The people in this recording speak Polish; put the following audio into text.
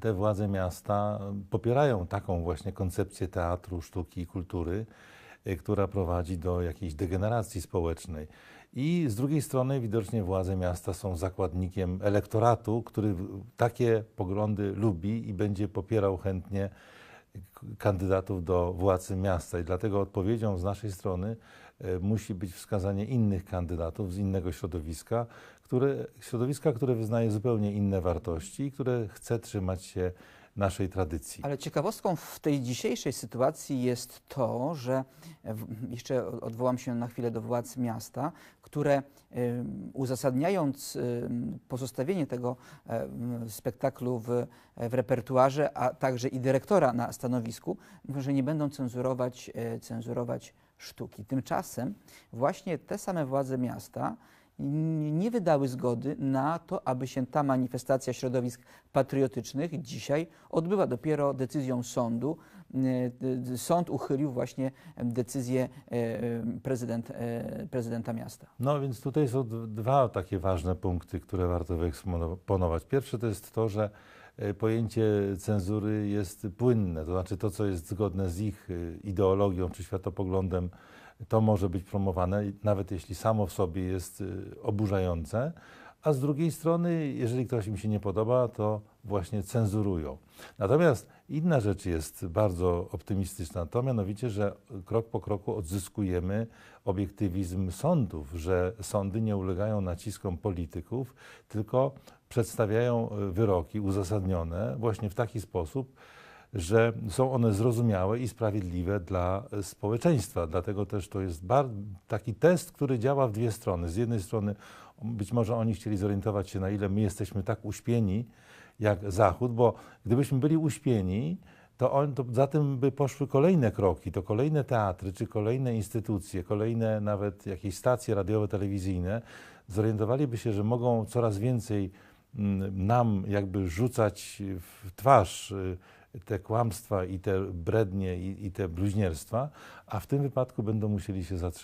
Te władze miasta popierają taką właśnie koncepcję teatru, sztuki i kultury, y, która prowadzi do jakiejś degeneracji społecznej. I z drugiej strony widocznie władze miasta są zakładnikiem elektoratu, który takie poglądy lubi i będzie popierał chętnie kandydatów do władcy miasta. I dlatego odpowiedzią z naszej strony e, musi być wskazanie innych kandydatów z innego środowiska, które, środowiska, które wyznaje zupełnie inne wartości i które chce trzymać się naszej tradycji. Ale ciekawostką w tej dzisiejszej sytuacji jest to, że jeszcze odwołam się na chwilę do władz miasta, które uzasadniając pozostawienie tego spektaklu w, w repertuarze, a także i dyrektora na stanowisku, mówią, że nie będą cenzurować, e, cenzurować sztuki. Tymczasem właśnie te same władze miasta nie wydały zgody na to, aby się ta manifestacja środowisk patriotycznych dzisiaj odbyła. Dopiero decyzją sądu y, sąd uchylił właśnie decyzję e, e, prezydent, e, prezydenta miasta. No więc tutaj są dwa takie ważne punkty, które warto wyeksponować. Pierwsze to jest to, że e, pojęcie cenzury jest płynne, to znaczy to, co jest zgodne z ich e, ideologią czy światopoglądem, to może być promowane, nawet jeśli samo w sobie jest e, oburzające, a z drugiej strony, jeżeli ktoś im się nie podoba, to właśnie cenzurują. Natomiast inna rzecz jest bardzo optymistyczna, to mianowicie, że krok po kroku odzyskujemy obiektywizm sądów, że sądy nie ulegają naciskom polityków, tylko przedstawiają e, wyroki uzasadnione właśnie w taki sposób, że są one zrozumiałe i sprawiedliwe dla e, społeczeństwa. Dlatego też to jest taki test, który działa w dwie strony. Z jednej strony być może oni chcieli zorientować się, na ile my jesteśmy tak uśpieni jak Zachód, bo gdybyśmy byli uśpieni, to, on, to za tym by poszły kolejne kroki, to kolejne teatry, czy kolejne instytucje, kolejne nawet jakieś stacje radiowe, telewizyjne zorientowaliby się, że mogą coraz więcej mm, nam jakby rzucać w twarz y, te kłamstwa i te brednie i, i te bluźnierstwa, a w tym wypadku będą musieli się zatrzymać.